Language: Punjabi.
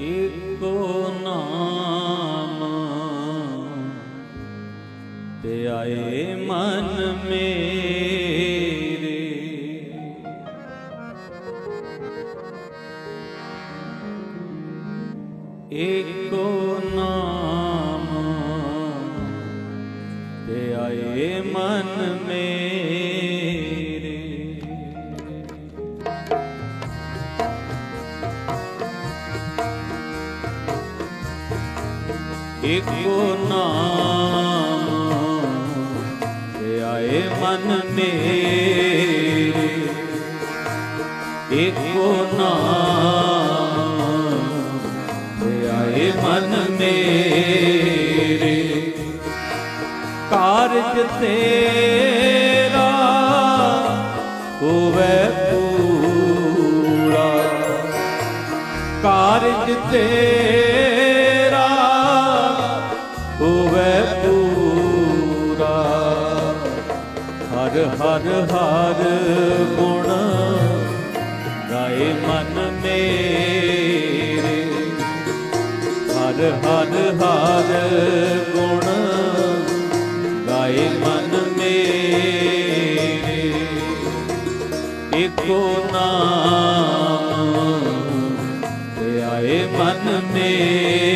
ਏਕੋ ਨਾਮ। ਤੇ ਆਏ ਮਨ ਮੇਰੇ। ਏਕੋ ਨਾਮ। ਤੇ ਆਏ ਮਨ ਮੇਰੇ। ਏਕੋ ਨਾਮ ਤੇ ਆਏ ਮਨ ਮੇਰੇ। ਏਕੋ ਨਾਮ ਤੇ ਮਨ ਮੇਰੇ। ਕਾਰਜ ਤੇਰਾ ਹੋਵੇ ਪੂਰਾ। ਕਾਰਜ ਤੇਰਾ ਹਰ ਹਰ ਹਰ ਗੁਣ ਗਾਏ ਮਨ ਮੇਰੇ। ਹਰ ਹਰ ਹਰ ਗੁਣ ਗਾਏ ਮਨ ਮੇਰੇ। ਇਕੋ ਨਾਮ ਤੇ ਆਏ ਮਨ ਮੇਰੇ।